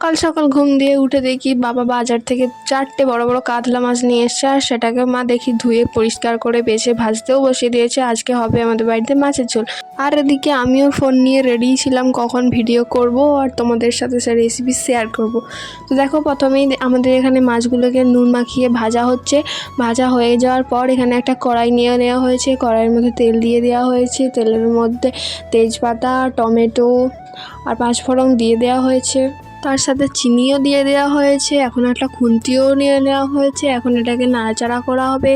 সকাল সকাল ঘুম দিয়ে উঠে দেখি বাবা বাজার থেকে চারটে বড় বড় কাতলা মাছ নিয়ে এসছে আর সেটাকে মা দেখি ধুয়ে পরিষ্কার করে বেছে ভাজতেও বসিয়ে দিয়েছে। আজকে হবে আমাদের বাড়িতে মাছের ঝোল। আর এদিকে আমিও ফোন নিয়ে রেডি ছিলাম কখন ভিডিও করব আর তোমাদের সাথে সে রেসিপি শেয়ার করব। তো দেখো প্রথমেই আমাদের এখানে মাছগুলোকে নুন মাখিয়ে ভাজা হচ্ছে। ভাজা হয়ে যাওয়ার পর এখানে একটা কড়াই নিয়ে নেওয়া হয়েছে। কড়াইয়ের মধ্যে তেল দিয়ে দেওয়া হয়েছে। তেলের মধ্যে তেজপাতা, টমেটো আর পাঁচফোড়ন দিয়ে দেওয়া হয়েছে। তার সাথে চিনিও দিয়ে দেওয়া হয়েছে, এখন একটা খুন্তিও নিয়ে নেওয়া হয়েছে, এখন এটাকে নাড়াচাড়া করা হবে।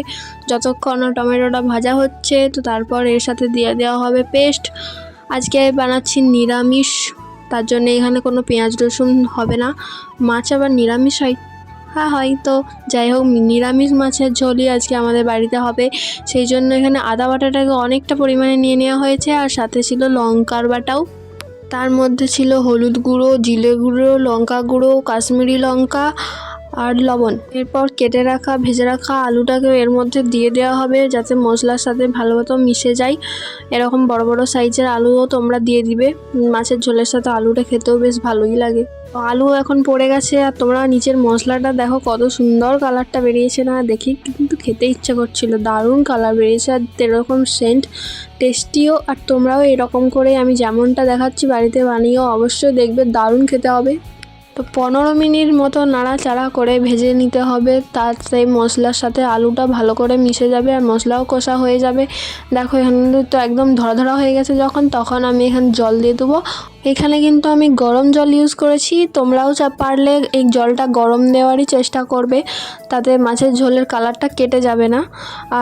যতক্ষণ টমেটোটা ভাজা হচ্ছে, তো তারপর এর সাথে দিয়ে দেওয়া হবে পেস্ট। আজকে আমি বানাচ্ছি নিরামিষ, তার জন্য এখানে কোনো পেঁয়াজ রসুন হবে না। মাছ আবার নিরামিষ হয়। হ্যাঁ হয় তো। যাই হোক, নিরামিষ মাছের ঝোলই আজকে আমাদের বাড়িতে হবে। সেই জন্য এখানে আদা বাটাটাকে অনেকটা পরিমাণে নিয়ে নেওয়া হয়েছে, আর সাথে ছিল লঙ্কার বাটাও। তার মধ্যে ছিল হলুদ গুঁড়ো জিলে গুঁড়ো লঙ্কা গুঁড়ো কাশ্মীরি লঙ্কা আর লবণ। এরপর কেটে রাখা, ভেজে রাখা আলুটাকে এর মধ্যে দিয়ে দেওয়া হবে যাতে মশলার সাথে ভালো মতো মিশে যায়। এরকম বড় বড় সাইজের আলুও তোমরা দিয়ে দিবে। মাছের ঝোলের সাথে আলুটা খেতেও বেশ ভালোই লাগে। আলু এখন পড়ে গেছে আর তোমরা নিচের মশলাটা দেখো কত সুন্দর কালারটা বেরিয়েছে না? দেখি, কিন্তু খেতে ইচ্ছা করছিল। দারুণ কালার বেরিয়েছে আর এরকম সেন্ট টেস্টিও আর তোমরাও এরকম করে আমি যেমনটা দেখাচ্ছি বাড়িতে বানিয়েও অবশ্যই দেখবে, দারুণ খেতে হবে। তো পনেরো মিনিট মতো নাড়াচাড়া করে ভেজে নিতে হবে। সেই মশলার সাথে আলুটা ভালো করে মিশে যাবে আর মশলাও কষা হয়ে যাবে। দেখো এখানে তো একদম ধরা ধরা হয়ে গেছে যখন, তখন আমি এখানে জল দিয়ে দেবো। এখানে কিন্তু আমি গরম জল ইউজ করেছি। তোমরাও চা পারলে এই জলটা গরম দেওয়ারই চেষ্টা করবে। তাতে মাছের ঝোলের কালারটা কেটে যাবে না।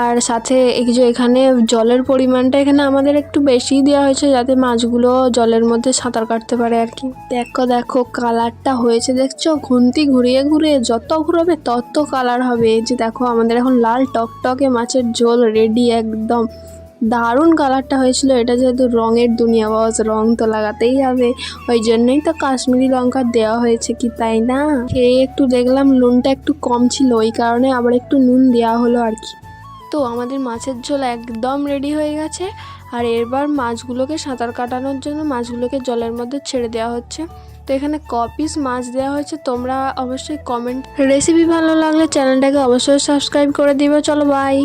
আর সাথে এই যে এখানে জলের পরিমাণটা এখানে আমাদের একটু বেশিই দেওয়া হয়েছে যাতে মাছগুলো জলের মধ্যে সাঁতার কাটতে পারে আর কি। দেখো দেখো কালারটা হয়েছে দেখছ? খুন্তি ঘুরিয়ে ঘুরিয়ে যত ঘুরবে তত কালার হবে। যে দেখো, আমাদের এখন লাল টকটকে মাছের ঝোল রেডি একদম। দারুণ কালারটা হয়েছিল। এটা যেহেতু রঙের দুনিয়া, বস, রং তো লাগাতেই হবে। ওই জন্যই তো কাশ্মীরি লঙ্কা দেওয়া হয়েছে কি, তাই না? খেয়ে একটু দেখলাম নুনটা একটু কম ছিল, ওই কারণে আবার একটু নুন দেওয়া হলো আর কি। তো আমাদের মাছের ঝোল একদম রেডি হয়ে গেছে। আর এবার মাছগুলোকে সাঁতার কাটানোর জন্য মাছগুলোকে জলের মধ্যে ছেড়ে দেওয়া হচ্ছে। তো এখানে ক পিস মাছ দেওয়া হয়েছে, তোমরা অবশ্যই কমেন্ট রেসিপি ভালো লাগলে চ্যানেলটাকে অবশ্যই সাবস্ক্রাইব করে দিবে। চলো বাই